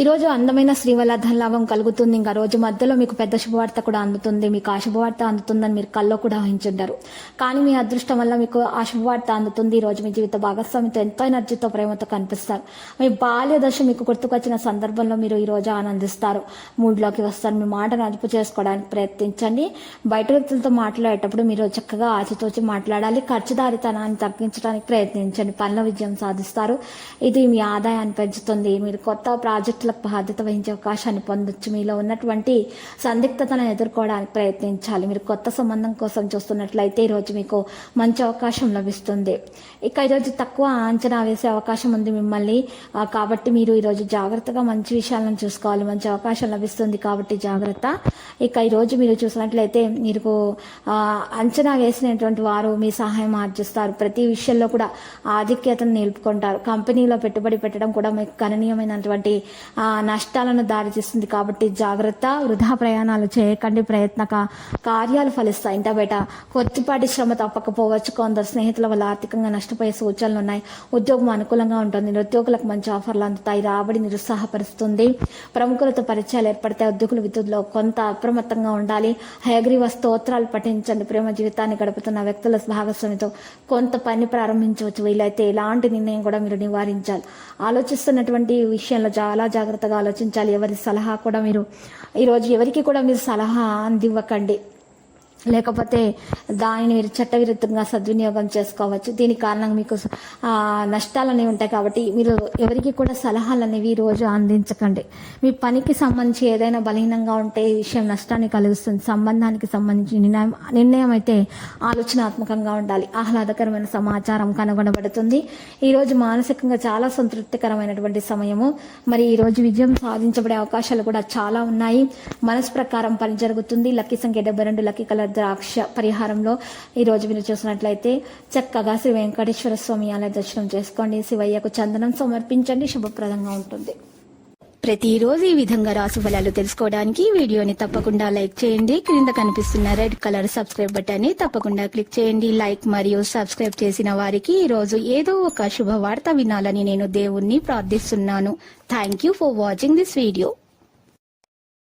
ఈరోజు అందమైన శ్రీవల్ల ధనలాభం కలుగుతుంది. ఇంకా రోజు మధ్యలో మీకు పెద్ద శుభవార్త కూడా అందుతుంది. మీకు ఆ శుభవార్త అందుతుందని మీరు కల్లో కూడా ఊహించుంటారు కానీ మీ అదృష్టం వల్ల మీకు ఆ శుభవార్త అందుతుంది. ఈ రోజు మీ జీవిత భాగస్వామితో ఎంతో ఎనర్జీతో ప్రేమతో కనిపిస్తారు. మీ బాల్య దశ మీకు గుర్తుకొచ్చిన సందర్భంలో మీరు ఈ రోజు ఆనందిస్తారు. మూడ్లోకి వస్తారు. మీ మాటను అదుపు చేసుకోవడానికి ప్రయత్నించండి. బయట వ్యక్తులతో మాట్లాడేటప్పుడు మీరు చక్కగా ఆచితూచి మాట్లాడాలి. ఖర్చుదారితనాన్ని తగ్గించడానికి ప్రయత్నించండి. పనుల విజయం సాధిస్తారు. ఇది మీ ఆదాయాన్ని పెంచుతుంది. మీరు కొత్త ప్రాజెక్ట్ ప్రాజెక్టులకు బాధ్యత వహించే అవకాశాన్ని పొందొచ్చు. మీలో ఉన్నటువంటి సందిగ్ధతను ఎదుర్కోవడానికి ప్రయత్నించాలి. మీరు కొత్త సంబంధం కోసం చూస్తున్నట్లయితే ఈరోజు మీకు మంచి అవకాశం లభిస్తుంది. ఇక ఈరోజు తక్కువ అంచనా వేసే అవకాశం ఉంది మిమ్మల్ని. కాబట్టి మీరు ఈరోజు జాగ్రత్తగా మంచి విషయాలను చూసుకోవాలి. మంచి అవకాశం లభిస్తుంది కాబట్టి జాగ్రత్త. ఇక ఈరోజు మీరు చూసినట్లయితే మీరు అంచనా వేసినటువంటి వారు మీ సహాయం ఆర్జిస్తారు. ప్రతి విషయంలో కూడా ఆధిక్యతను నిలుపుకుంటారు. కంపెనీలో పెట్టుబడి పెట్టడం కూడా మీకు గణనీయమైనటువంటి నష్టాలను దారితీస్తుంది కాబట్టి జాగ్రత్త వృధా ప్రయాణాలు చేయకండి ప్రయత్న కార్యాలు ఫలిస్తాయి. ఇంట బయట కొద్దిపాటి శ్రమ తప్పకపోవచ్చు. కొందరు స్నేహితుల వల్ల ఆర్థికంగా నష్టపోయే సూచనలు ఉన్నాయి. ఉద్యోగం అనుకూలంగా ఉంటుంది. నిరుద్యోగులకు మంచి ఆఫర్లు అందుతాయి. రాబడి నిరుత్సాహపరుస్తుంది. ప్రముఖులతో పరిచయాలు ఏర్పడతాయి. ఉద్యోగుల విద్యుత్లో కొంత అప్రమత్తంగా ఉండాలి. హయగ్రీవ స్తోత్రాలు పఠించండి. ప్రేమ జీవితాన్ని గడుపుతున్న వ్యక్తుల భాగస్వామితో కొంత పని ప్రారంభించవచ్చు. వీలైతే ఎలాంటి నిర్ణయం కూడా మీరు నివారించాలి. ఆలోచిస్తున్నటువంటి విషయంలో చాలా జాగ్రత్తగా ఆలోచించాలి. ఎవరి సలహా కూడా మీరు ఈరోజు ఎవరికి కూడా మీరు సలహా అందివ్వకండి. లేకపోతే దానిని మీరు చట్టవిరుద్ధంగా సద్వినియోగం చేసుకోవచ్చు. దీని కారణంగా మీకు నష్టాలు అనేవి ఉంటాయి కాబట్టి మీరు ఎవరికి కూడా సలహాలు అనేవి ఈ రోజు అందించకండి. మీ పనికి సంబంధించి ఏదైనా బలహీనంగా ఉంటే ఈ విషయం నష్టాన్ని కలిగిస్తుంది సంబంధానికి సంబంధించి నిర్ణయం నిర్ణయం అయితే ఆలోచనాత్మకంగా ఉండాలి. ఆహ్లాదకరమైన సమాచారం కనుగొనబడుతుంది. ఈరోజు మానసికంగా చాలా సంతృప్తికరమైనటువంటి సమయము. మరి ఈరోజు విజయం సాధించబడే అవకాశాలు కూడా చాలా ఉన్నాయి. మనసు ప్రకారం పని జరుగుతుంది. లక్కీ సంఖ్య డెబ్బై రెండు లక్కీ కలర్ ద్రాక్ష పరిహారంలో ఈ రోజు మీరు చూసినట్లయితే చక్కగా శ్రీ వెంకటేశ్వర స్వామి ఆలయ దర్శనం చేసుకోండి. శివయ్యకు చందనం సమర్పించండి. శుభప్రదంగా ఉంటుంది. ప్రతిరోజు ఈ విధంగా రాసు ఫలాలు తెలుసుకోవడానికి వీడియోని తప్పకుండా లైక్ చేయండి. క్రింద కనిపిస్తున్న రెడ్ కలర్ సబ్స్క్రైబ్ బటన్ని తప్పకుండా క్లిక్ చేయండి. లైక్ మరియు సబ్స్క్రైబ్ చేసిన వారికి ఈ రోజు ఏదో ఒక శుభవార్త వినాలని నేను దేవుణ్ణి ప్రార్థిస్తున్నాను. Thank you for watching this video